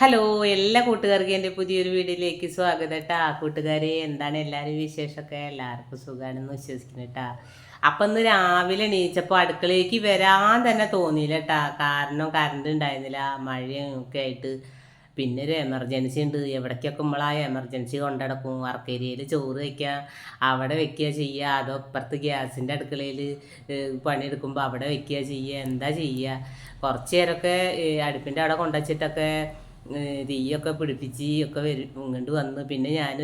Hello എല്ലാ കൂട്ടുകാർക്കും എന്റെ പുതിയൊരു വീഡിയോയിലേക്ക് സ്വാഗതം കേട്ടാ കൂട്ടുകാരെ എന്താണ് എല്ലാവരും വിശേഷമൊക്കെ? എല്ലാവർക്കും സുഖമാണെന്ന് വിശ്വസിക്കുന്നു കേട്ടാ അപ്പം ഇന്ന് രാവിലെ എണീച്ചപ്പോൾ അടുക്കളയിലേക്ക് വരാൻ തന്നെ തോന്നിയില്ല കേട്ടാ കാരണം കറണ്ട് ഉണ്ടായിരുന്നില്ല മഴയും ഒക്കെ ആയിട്ട്. പിന്നെ ഒരു എമർജൻസി ഉണ്ട്. എവിടേക്കൊക്കെ നമ്മൾ എമർജൻസി കൊണ്ടടക്കും? വർക്കേരിയയിൽ ചോറ് വയ്ക്കുക അവിടെ വെക്കുക ചെയ്യുക അതോ ഇപ്പുറത്ത് ഗ്യാസിന്റെ അടുക്കളയിൽ പണിയെടുക്കുമ്പോൾ അവിടെ വയ്ക്കുക ചെയ്യുക എന്താ ചെയ്യുക കുറച്ച് നേരമൊക്കെ അടുപ്പിന്റെ അവിടെ കൊണ്ടുവച്ചിട്ടൊക്കെ തീയൊക്കെ പിടിപ്പിച്ച് ഒക്കെ വരും. ഇങ്ങോട്ട് വന്ന് പിന്നെ ഞാൻ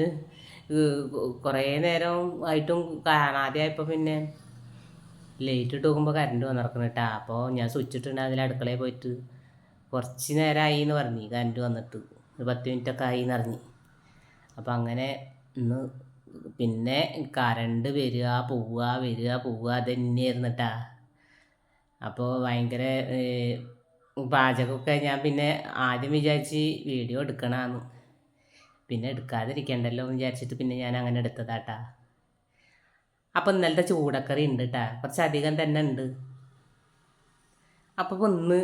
കുറേ നേരം ആയിട്ടും കാണാതെ ആയപ്പോൾ പിന്നെ ലൈറ്റ് ഇട്ട് നോക്കുമ്പോൾ കറണ്ട് വന്നിറക്കണം കേട്ടോ അപ്പോൾ ഞാൻ സ്വിച്ച് ഇട്ടുണ്ട് അതിൽ അടുക്കളയിൽ പോയിട്ട് കുറച്ച് നേരമായി എന്ന് പറഞ്ഞു കറണ്ട് വന്നിട്ട്. ഒരു പത്ത് മിനിറ്റൊക്കെ ആയി എന്ന് അപ്പം അപ്പോൾ അങ്ങനെ ഇന്ന് പിന്നെ കറണ്ട് വരിക പോവുക വരിക പോവുക അത് തന്നെയായിരുന്നു കേട്ടാ അപ്പോൾ ഭയങ്കര പാചകമൊക്കെ ഞാൻ പിന്നെ ആദ്യം വിചാരിച്ച് വീഡിയോ എടുക്കണമെന്ന് പിന്നെ എടുക്കാതിരിക്കണ്ടല്ലോ എന്ന് വിചാരിച്ചിട്ട് പിന്നെ ഞാൻ അങ്ങനെ എടുത്തതാട്ടാ. അപ്പം ഇന്നലത്തെ ചൂടക്കറി ഉണ്ട് കേട്ടാ കുറച്ചധികം തന്നെ ഉണ്ട്. അപ്പോൾ ഒന്ന്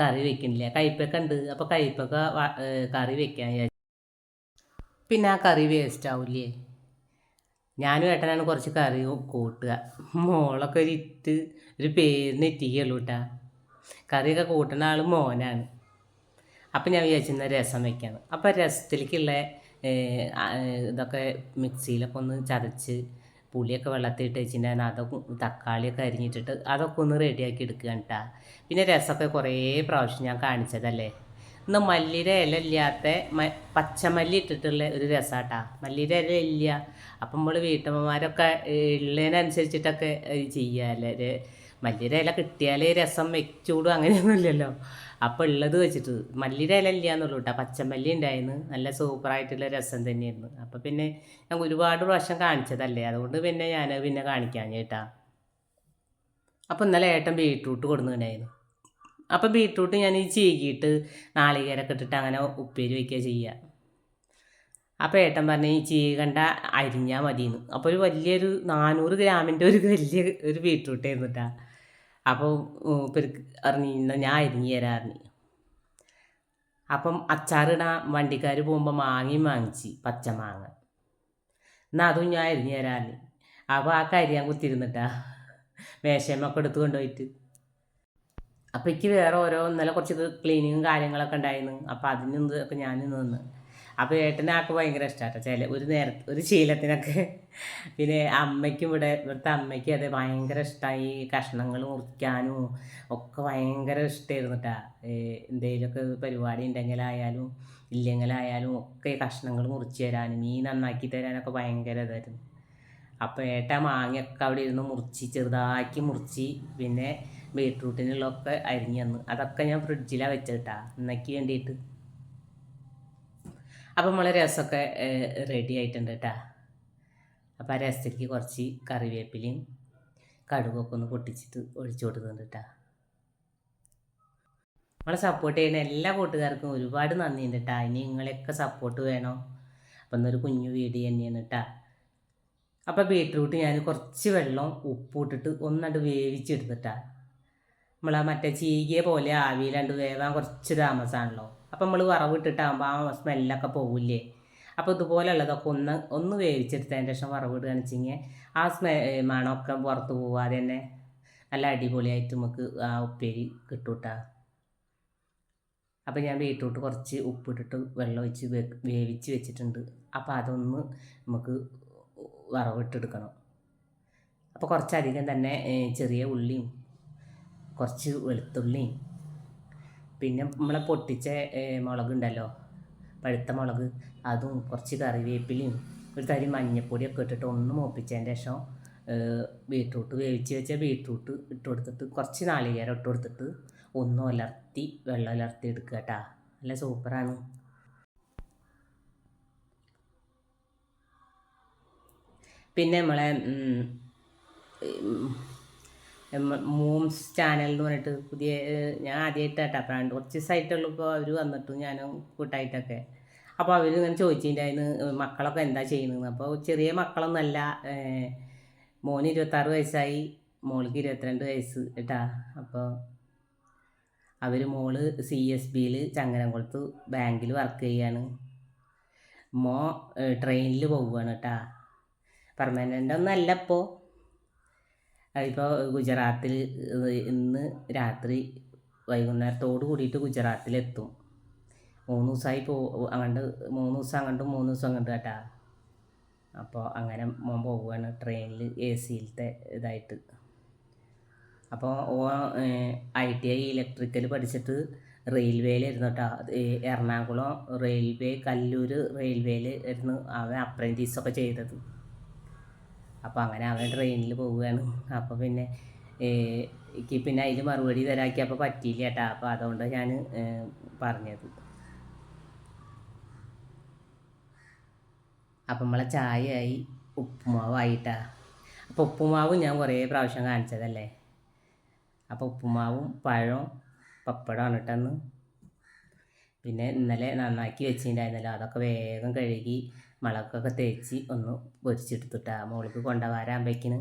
കറി വെക്കണില്ല? കയ്പ്പൊക്കെ ഉണ്ട്. അപ്പോൾ കയ്പ്പൊക്കെ കറി വെക്കാൻ വിചാരിച്ചു. പിന്നെ ആ കറി വേസ്റ്റ് ആവില്ലേ? ഞാനും ഏട്ടനാണ് കുറച്ച് കറി കൂട്ടുക. മോളൊക്കെ ഒരു ഇറ്റ് ഒരു പേരിന് ഇറ്റിക്കുള്ളൂ കേട്ടാ കറിയൊക്കെ കൂട്ടുന്ന ആൾ മോനാണ്. അപ്പം ഞാൻ വിചാരിച്ചിരുന്ന രസം വെക്കാണ് അപ്പം രസത്തിലേക്കുള്ള ഇതൊക്കെ മിക്സിയിലൊക്കെ ഒന്ന് ചതച്ച് പുളിയൊക്കെ വെള്ളത്തിലിട്ട് വെച്ചിട്ടുണ്ടായിരുന്നു അതൊക്കെ തക്കാളിയൊക്കെ അരിഞ്ഞിട്ടിട്ട് അതൊക്കെ ഒന്ന് റെഡിയാക്കി എടുക്കുകയാണ് കേട്ടാ പിന്നെ രസമൊക്കെ കുറേ പ്രാവശ്യം ഞാൻ കാണിച്ചതല്ലേ? ഇന്ന് മല്ലിയുടെ ഇല ഇല്ലാത്ത മ പച്ചമല്ലി ഇട്ടിട്ടുള്ള ഒരു രസാട്ടാ. മല്ലിയുടെ ഇല ഇല്ല. അപ്പം നമ്മൾ വീട്ടമ്മമാരൊക്കെ ഉള്ളതിനനുസരിച്ചിട്ടൊക്കെ ചെയ്യാല്ലേ? മല്ലിയുടെ ഇല കിട്ടിയാലേ രസം വെച്ചൂടും അങ്ങനെയൊന്നുമില്ലല്ലോ. അപ്പോൾ ഉള്ളത് വെച്ചിട്ട് മല്ലിയുടെ ഇല ഇല്ല എന്നുള്ളൂ കേട്ടോ. പച്ചമല്ലി ഉണ്ടായിരുന്നു. നല്ല സൂപ്പറായിട്ടുള്ള രസം തന്നെയായിരുന്നു. അപ്പോൾ പിന്നെ ഞാൻ ഒരുപാട് പ്രാവശ്യം കാണിച്ചതല്ലേ. അതുകൊണ്ട് പിന്നെ ഞാൻ പിന്നെ കാണിക്കാൻ കേട്ടാ. അപ്പോൾ ഇന്നലെ ഏട്ടൻ ബീട്രൂട്ട് കൊടുക്കുന്നുണ്ടായിരുന്നു അപ്പോൾ ബീട്രൂട്ട് ഞാൻ ഈ ചീകിയിട്ട് നാളികേരൊക്കെ ഇട്ടിട്ട് അങ്ങനെ ഉപ്പേരി വയ്ക്കുക ചെയ്യുക. അപ്പോൾ ഏട്ടൻ പറഞ്ഞു ഈ ചീകണ്ട അരിഞ്ഞാൽ മതിയെന്ന്. അപ്പോൾ ഒരു വലിയൊരു നാനൂറ് ഗ്രാമിന്റെ ഒരു വലിയ ഒരു ബീട്രൂട്ട് ആയിരുന്നു കേട്ടോ. അപ്പോൾ ഇവർക്ക് അറിഞ്ഞു "എന്നാ ഞാൻ അരിഞ്ഞു തരാം അപ്പം അച്ചാറിടാൻ വണ്ടിക്കാർ പോകുമ്പോൾ മാങ്ങയും വാങ്ങിച്ച് പച്ചമാങ്ങ എന്നാൽ അതും ഞാൻ അരിഞ്ഞു തരാറിഞ്ഞി അപ്പോൾ ആ കരിയാൻ കുത്തിരുന്നിട്ടാ. മേശമൊക്കെ എടുത്ത് കൊണ്ടുപോയിട്ട്. അപ്പോൾ എനിക്ക് വേറെ ഓരോ ഇന്നലെ കുറച്ച് ക്ലീനിങ്ങും കാര്യങ്ങളൊക്കെ ഉണ്ടായിരുന്നു അപ്പോൾ അതിന് ഇതൊക്കെ ഞാൻ നിന്ന്. അപ്പോൾ ഏട്ടനാൾക്ക് ഭയങ്കര ഇഷ്ടമാട്ടോ ചില ഒരു നേരത്തെ ഒരു ശീലത്തിനൊക്കെ. പിന്നെ അമ്മയ്ക്കും ഇവിടെ ഇവിടുത്തെ അമ്മയ്ക്ക് അത് ഭയങ്കര ഇഷ്ടമായി കഷ്ണങ്ങൾ മുറിക്കാനും ഒക്കെ ഭയങ്കര ഇഷ്ടമായിരുന്നു കേട്ടാ എന്തെങ്കിലുമൊക്കെ പരിപാടി ഉണ്ടെങ്കിലായാലും ഇല്ലെങ്കിലായാലും ഒക്കെ കഷ്ണങ്ങൾ മുറിച്ച് തരാനും മീൻ നന്നാക്കി തരാനൊക്കെ ഭയങ്കര ഇതായിരുന്നു. അപ്പോൾ ഏട്ട മാങ്ങയൊക്കെ അവിടെ ഇരുന്ന് മുറിച്ച് ചെറുതാക്കി മുറിച്ച് പിന്നെ ബീട്രൂട്ടിനുള്ളതൊക്കെ അരിഞ്ഞു തന്നു. അതൊക്കെ ഞാൻ ഫ്രിഡ്ജിലാണ് വെച്ചിട്ടാ ഇന്നയ്ക്ക് വേണ്ടിയിട്ട് അപ്പം നമ്മൾ രസമൊക്കെ റെഡി ആയിട്ടുണ്ട് കേട്ടാ അപ്പോൾ ആ രസത്തിലേക്ക് കുറച്ച് കറിവേപ്പിലയും കടുകൊക്കെ ഒന്ന് പൊട്ടിച്ചിട്ട് ഒഴിച്ചു കൊടുക്കുന്നുണ്ട് കേട്ടാ നമ്മളെ സപ്പോർട്ട് ചെയ്യുന്ന എല്ലാ കൂട്ടുകാർക്കും ഒരുപാട് നന്ദിയുണ്ട് കേട്ടാ ഇനി നിങ്ങളെയൊക്കെ സപ്പോർട്ട് വേണം? അപ്പം എന്നൊരു കുഞ്ഞു വീഡിയോ തന്നെയാണ് കേട്ടാ അപ്പോൾ ബീട്രൂട്ട് ഞാൻ കുറച്ച് വെള്ളം ഉപ്പ് ഇട്ടിട്ട് ഒന്നണ്ട് വേവിച്ചെടുത്തിട്ടാ നമ്മൾ ആ മറ്റേ ചീകിയ പോലെ ആവിയിലാണ്ട് വേവാൻ കുറച്ച് താമസമാണല്ലോ അപ്പം നമ്മൾ വറവിട്ടിട്ടാകുമ്പോൾ ആ സ്മെല്ലൊക്കെ പോകില്ലേ അപ്പോൾ ഇതുപോലുള്ളതൊക്കെ ഒന്ന് ഒന്ന് വേവിച്ചെടുത്തതിന് ശേഷം വറവിടുകയാണെന്ന് വെച്ചെങ്കിൽ ആ സ്മെ മണമൊക്കെ പുറത്ത് പോവാതെ തന്നെ നല്ല അടിപൊളിയായിട്ട് നമുക്ക് ആ ഉപ്പേരി കിട്ടൂട്ടാ. അപ്പോൾ ഞാൻ ബീട്രൂട്ട് കുറച്ച് ഉപ്പിട്ടിട്ട് വെള്ളം ഒഴിച്ച് വേവിച്ച് വെച്ചിട്ടുണ്ട്. അപ്പോൾ അതൊന്ന് നമുക്ക് വറവിട്ടെടുക്കണം. അപ്പോൾ കുറച്ചധികം തന്നെ ചെറിയ ഉള്ളിയും കുറച്ച് വെളുത്തുള്ളിയും പിന്നെ നമ്മളെ പൊട്ടിച്ച മുളക് മുളകുണ്ടല്ലോ. പഴുത്ത മുളക് അതും കുറച്ച് കറിവേപ്പിലയും ഒരു തരി മഞ്ഞപ്പൊടിയൊക്കെ ഇട്ടിട്ട് ഒന്ന് മൂപ്പിച്ചതിന്റെ ശേഷം ബീട്രൂട്ട് വേവിച്ച് വെച്ച ബീട്രൂട്ട് ഇട്ട് കൊടുത്തിട്ട് കുറച്ച് നാളികേരം ഇട്ട് കൊടുത്തിട്ട് ഒന്ന് ഉലർത്തി വെള്ളം ഉലർത്തി എടുക്കുക കേട്ടാ. നല്ല സൂപ്പറാണ്. പിന്നെ നമ്മളെ മൂംസ് ചാനൽ എന്ന് പറഞ്ഞിട്ട് പുതിയ ഞാൻ ആദ്യമായിട്ടാട്ടാ അപ്പം രണ്ട് കുറച്ച് ദിവസമായിട്ടുള്ളൂ ഇപ്പോൾ അവർ വന്നിട്ടും ഞാനും കൂട്ടായിട്ടൊക്കെ. അപ്പോൾ അവർ ഇങ്ങനെ ചോദിച്ചിട്ടുണ്ടായിരുന്നു മക്കളൊക്കെ എന്താ ചെയ്യുന്നത് അപ്പോൾ ചെറിയ മക്കളൊന്നല്ല മോന് ഇരുപത്താറ് വയസ്സായി മോൾക്ക് ഇരുപത്തിരണ്ട് വയസ്സ് കേട്ടാ അപ്പോൾ അവർ മോൾ സി എസ് ബിയിൽ ചങ്ങനംകുളത്ത് ബാങ്കിൽ വർക്ക് ചെയ്യാണ്. മോ ട്രെയിനിൽ പോവുകയാണ് കേട്ടാ പെർമനന്റ് ഒന്നല്ല അല്ല ഇപ്പോൾ ഗുജറാത്തിൽ ഇന്ന് രാത്രി വൈകുന്നേരത്തോട് കൂടിയിട്ട് ഗുജറാത്തിലെത്തും. മൂന്ന് ദിവസമായി പോ അങ്ങോട്ട് മൂന്ന് ദിവസം അങ്ങോട്ടും മൂന്ന് ദിവസം അങ്ങോട്ട് കേട്ടാ. അപ്പോൾ അങ്ങനെ മോൻ പോവുകയാണ് ട്രെയിനിൽ എ സിയിലത്തെ ഇതായിട്ട്. അപ്പോൾ ഓ ഐ ടി ഐ ഇലക്ട്രിക്കൽ പഠിച്ചിട്ട് റെയിൽവേയിലായിരുന്നു കേട്ടോ. എറണാകുളം റെയിൽവേ കല്ലൂർ റെയിൽവേയിൽ ആയിരുന്നു അവൻ അപ്രന്റീസൊക്കെ ചെയ്തത്. അപ്പോൾ അങ്ങനെ അവൻ ട്രെയിനിൽ പോവുകയാണ്. അപ്പോൾ പിന്നെ എനിക്ക് പിന്നെ അതിൽ മറുപടി തരാക്കിയപ്പോൾ പറ്റിയില്ല കേട്ടോ അപ്പോൾ അതുകൊണ്ട് ഞാൻ പറഞ്ഞത്. അപ്പം നമ്മളെ ചായയായി ഉപ്പുമാവായിട്ടാ. അപ്പോൾ ഉപ്പുമാവും ഞാൻ കുറേ പ്രാവശ്യം കാണിച്ചതല്ലേ? അപ്പോൾ ഉപ്പുമാവും പഴവും പപ്പടമാണ് കേട്ടെന്ന് പിന്നെ ഇന്നലെ നന്നാക്കി വെച്ചിട്ടുണ്ടായിരുന്നല്ലോ. അതൊക്കെ വേഗം കഴുകി മുളകൊക്കെ തേച്ച് ഒന്ന് പൊരിച്ചെടുത്തിട്ടാ മോൾക്ക് കൊണ്ടുവരാകുമ്പോഴേക്കിന്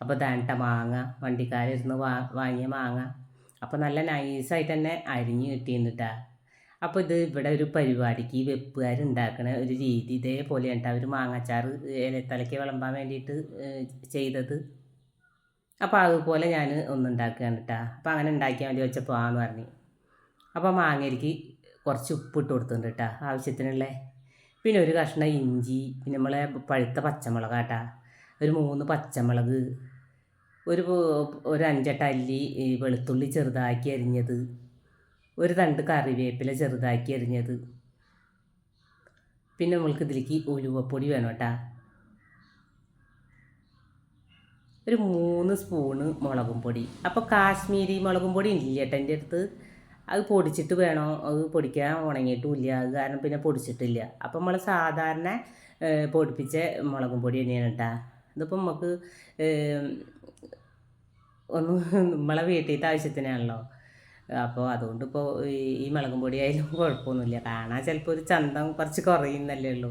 അപ്പോൾ ദാണ്ട മാങ്ങ വണ്ടിക്കാരിരുന്ന് വാ വാങ്ങിയ മാങ്ങ. അപ്പോൾ നല്ല നൈസായിട്ട് തന്നെ അരിഞ്ഞ് കിട്ടിയിട്ടാ അപ്പോൾ ഇത് ഇവിടെ ഒരു പരിപാടിക്ക് ഈ വെപ്പുകാരുണ്ടാക്കണ ഒരു രീതി ഇതേപോലെയാണ് അവർ മാങ്ങാച്ചാറ് ഇലത്തലയ്ക്ക് വിളമ്പാൻ വേണ്ടിയിട്ട് ചെയ്തത്. അപ്പോൾ അതുപോലെ ഞാൻ ഒന്നുണ്ടാക്കുകയാണ് കേട്ടോ അപ്പോൾ അങ്ങനെ ഉണ്ടാക്കിയാൽ മതി വെച്ചപ്പോൾ ആന്ന് പറഞ്ഞു. അപ്പോൾ മാങ്ങയ്ക്ക് കുറച്ച് ഉപ്പ് ഇട്ട് കൊടുത്തിട്ടുണ്ട് കേട്ടോ ആവശ്യത്തിനുള്ള പിന്നെ ഒരു കഷ്ണം ഇഞ്ചി പിന്നെ നമ്മളെ പഴുത്ത പച്ചമുളക് കേട്ടാ ഒരു മൂന്ന് പച്ചമുളക് ഒരു ഒരു അഞ്ചെട്ട് അല്ലി വെളുത്തുള്ളി ചെറുതാക്കി അരിഞ്ഞത് ഒരു തണ്ട് കറിവേപ്പില ചെറുതാക്കി അരിഞ്ഞത്. പിന്നെ നമ്മൾക്ക് ഇതിലേക്ക് ഉലുവപ്പൊടി വേണം കേട്ടാ ഒരു മൂന്ന് സ്പൂണ് മുളകും പൊടി. അപ്പോൾ കാശ്മീരി മുളകും പൊടി ഇല്ല കേട്ടോ എന്റെ അടുത്ത് അത് പൊടിച്ചിട്ട് വേണോ? അത് പൊടിക്കാൻ ഉണങ്ങിയിട്ടുമില്ല. അത് കാരണം പിന്നെ പൊടിച്ചിട്ടില്ല. അപ്പം നമ്മൾ സാധാരണ പൊടിപ്പിച്ച മുളകും പൊടി തന്നെയാണ് കേട്ടോ ഇതിപ്പം നമുക്ക് ഒന്ന് നമ്മളെ വീട്ടിലത്തെ ആവശ്യത്തിനാണല്ലോ. അപ്പോൾ അതുകൊണ്ട് ഇപ്പോൾ ഈ മുളകും പൊടി ആയാലും കുഴപ്പമൊന്നുമില്ല. കാണാൻ ചിലപ്പോൾ ഒരു ചന്തം കുറച്ച് കുറയുന്നല്ലേ ഉള്ളൂ.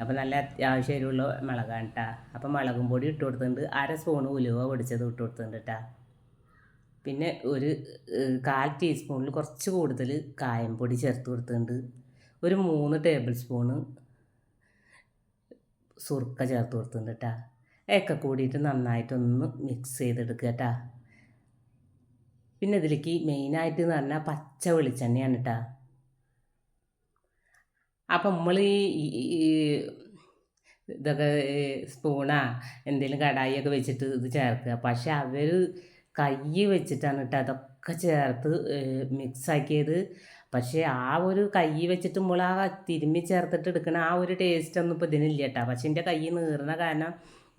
അപ്പോൾ നല്ല അത്യാവശ്യം എരിവുള്ള മുളകാണ് കേട്ടോ അപ്പോൾ മുളകും പൊടി ഇട്ട് കൊടുത്തിട്ടുണ്ട്. അര സ്പൂണ് ഉലുവ പൊടിച്ചത് ഇട്ട് കൊടുത്തിട്ടുണ്ട് കേട്ടോ പിന്നെ ഒരു കാൽ ടീസ്പൂണിൽ കുറച്ച് കൂടുതൽ കായംപൊടി ചേർത്ത് കൊടുത്തിട്ടുണ്ട്. ഒരു മൂന്ന് ടേബിൾ സ്പൂണ് സുർക്ക ചേർത്ത് കൊടുത്തിട്ടുണ്ട് കേട്ടോ ഒക്കെ കൂടിയിട്ട് നന്നായിട്ടൊന്ന് മിക്സ് ചെയ്തെടുക്കുക കേട്ടോ പിന്നെ ഇതിലേക്ക് മെയിനായിട്ട് എന്ന് പറഞ്ഞാൽ പച്ച വെളിച്ചെണ്ണയാണ് കേട്ടോ അപ്പം നമ്മൾ ഈ ഇതൊക്കെ സ്പൂണാ എന്തെങ്കിലും കടായിയൊക്കെ വെച്ചിട്ട് ഇത് ചേർക്കുക. പക്ഷെ അവർ കൈ വെച്ചിട്ടാണ് കേട്ടോ അതൊക്കെ ചേർത്ത് മിക്സാക്കിയത് പക്ഷേ ആ ഒരു കൈ വെച്ചിട്ട് നമ്മൾ ആ തിരുമ്മി ചേർത്തിട്ട് എടുക്കുന്ന ആ ഒരു ടേസ്റ്റ് ഒന്നും ഇപ്പോൾ ഇതിനില്ല കേട്ടോ. പക്ഷേ എന്റെ കൈ നീറുന്ന കാരണം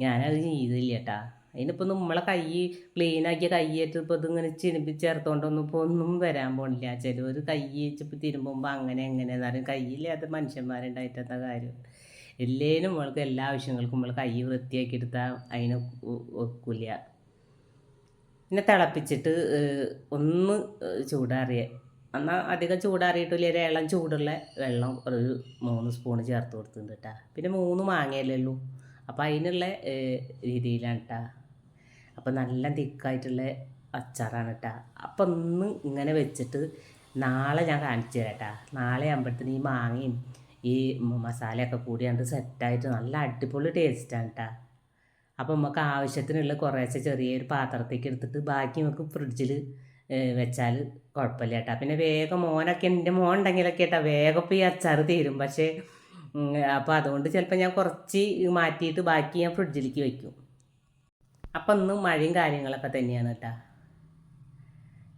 ഞാനത് ചെയ്തില്ല കേട്ടോ. അതിനിപ്പോൾ നമ്മളെ കൈ ക്ലീനാക്കിയ കൈയേറ്റ് ഇപ്പോൾ ഇതിങ്ങനെ ചിരുമ്പി ചേർത്തോണ്ടൊന്നും ഇപ്പോൾ ഒന്നും വരാൻ പോണില്ല. ചിലവർ കൈ വെച്ചിപ്പോൾ തിരുമ്പുമ്പോൾ അങ്ങനെ എങ്ങനെ എന്നാലും കയ്യില്ലാത്ത മനുഷ്യന്മാരുണ്ടായിട്ട് എന്താ കാര്യം? എല്ലാവരും നമ്മൾക്ക് എല്ലാ ആവശ്യങ്ങൾക്കും നമ്മൾ കൈ വൃത്തിയാക്കി എടുത്താൽ അതിന് ഒക്കില്ല പിന്നെ തിളപ്പിച്ചിട്ട് ഒന്ന് ചൂടാറിയ. എന്നാൽ അധികം ചൂടാറിയിട്ടില്ല. ഒരു ഇളം ചൂടുള്ള വെള്ളം ഒരു മൂന്ന് സ്പൂൺ ചേർത്ത് കൊടുത്തിട്ടുണ്ട് കേട്ടോ പിന്നെ മൂന്ന് മാങ്ങയല്ലേ അപ്പം അപ്പോൾ അതിനുള്ള രീതിയിലാണ് കേട്ടോ അപ്പോൾ നല്ല തിക്കായിട്ടുള്ള അച്ചാറാണ് കേട്ടോ അപ്പം ഒന്ന് ഇങ്ങനെ വെച്ചിട്ട് നാളെ ഞാൻ കാണിച്ചു തരാം കേട്ടോ നാളെ ആകുമ്പോഴത്തേന് ഈ മാങ്ങയും ഈ മസാലയൊക്കെ കൂടിയാണ്ട് സെറ്റായിട്ട് നല്ല അടിപൊളി ടേസ്റ്റാണ് കേട്ടോ അപ്പോൾ നമുക്ക് ആവശ്യത്തിനുള്ള കുറേശ്ശെ ചെറിയൊരു പാത്രത്തേക്ക് എടുത്തിട്ട് ബാക്കി നമുക്ക് ഫ്രിഡ്ജിൽ വെച്ചാൽ കുഴപ്പമില്ല കേട്ടോ. പിന്നെ വേഗം മോനൊക്കെ എന്റെ മോൻ ഉണ്ടെങ്കിലൊക്കെ കേട്ടോ വേഗം ഇപ്പോൾ ഈ അച്ചാർ തീരും. പക്ഷേ അപ്പോൾ അതുകൊണ്ട് ചിലപ്പോൾ ഞാൻ കുറച്ച് മാറ്റിയിട്ട് ബാക്കി ഞാൻ ഫ്രിഡ്ജിലേക്ക് വയ്ക്കും അപ്പം ഇന്ന് മഴയും കാര്യങ്ങളൊക്കെ തന്നെയാണ് കേട്ടോ.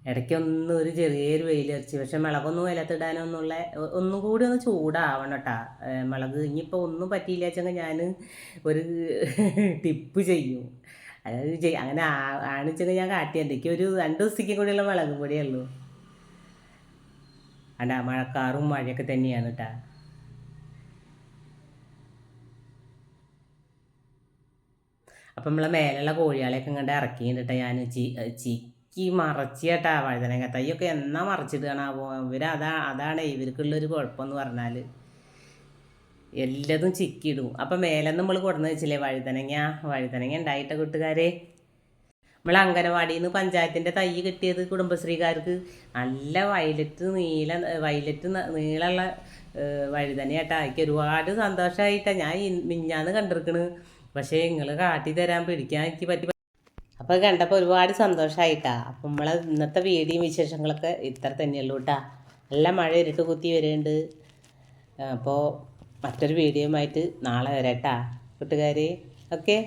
ഇടയ്ക്കൊന്നും ഒരു ചെറിയൊരു വെയിലരച്ച് പക്ഷെ മുളകൊന്നും വിലത്തിടാനൊന്നുള്ള ഒന്നും കൂടി ഒന്ന് ചൂടാവണം കേട്ടാ മുളക് ഇനിയിപ്പോൾ ഒന്നും പറ്റിയില്ല വെച്ചെങ്കിൽ ഞാൻ ഒരു ടിപ്പ് ചെയ്യും. അതായത് അങ്ങനെ ആണിച്ചെങ്കിൽ ഞാൻ കാട്ടിയത് എനിക്ക് ഒരു രണ്ട് ദിവസത്തേക്കും കൂടിയുള്ള മുളക് പൊടിയേ ഉള്ളൂ. അല്ല മഴക്കാറും മഴയൊക്കെ തന്നെയാണ് കേട്ടാ അപ്പം നമ്മളെ മേലുള്ള കോഴികളെയൊക്കെ ഇങ്ങോട്ട് ഇറക്കിയിട്ടാ ഞാൻ ചി ചിക്കി മറച്ച് കേട്ടാ വഴുതനങ്ങ തൈയൊക്കെ എന്നാ മറച്ചിടുകയാണാവോ ഇവർ അതാ അതാണ് ഇവർക്കുള്ളൊരു കുഴപ്പമെന്ന് പറഞ്ഞാൽ എല്ലതും ചിക്കിയിടും. അപ്പം മേലെ നമ്മൾ കൊടുന്ന് വെച്ചില്ലേ വഴുതനങ്ങ? വഴുതനങ്ങ ഉണ്ടായിട്ട കൂട്ടുകാരെ? നമ്മൾ അംഗനവാടിയിൽ നിന്ന് പഞ്ചായത്തിന്റെ തൈ കിട്ടിയത് കുടുംബശ്രീകാർക്ക്. നല്ല വയലറ്റ് നീല വയലറ്റ് നീളമുള്ള വഴുതനയാട്ടാ. എനിക്ക് ഒരുപാട് സന്തോഷമായിട്ടാണ് ഞാൻ മിഞ്ഞാന്ന് കണ്ടിരിക്കണ്. പക്ഷേ നിങ്ങൾ കാട്ടി തരാൻ പിടിക്കാൻ എനിക്ക് പറ്റി അപ്പോൾ കണ്ടപ്പോൾ ഒരുപാട് സന്തോഷമായിട്ടാ അപ്പം നമ്മളെ ഇന്നത്തെ വീഡിയോയും വിശേഷങ്ങളൊക്കെ ഇത്ര തന്നെയുള്ളൂ കേട്ടാ നല്ല മഴ ഇരുട്ട് കുത്തി വരുന്നുണ്ട് അപ്പോൾ മറ്റൊരു വീഡിയോയുമായിട്ട് നാളെ വരാം കേട്ടാ കൂട്ടുകാരെ. ഓക്കെ?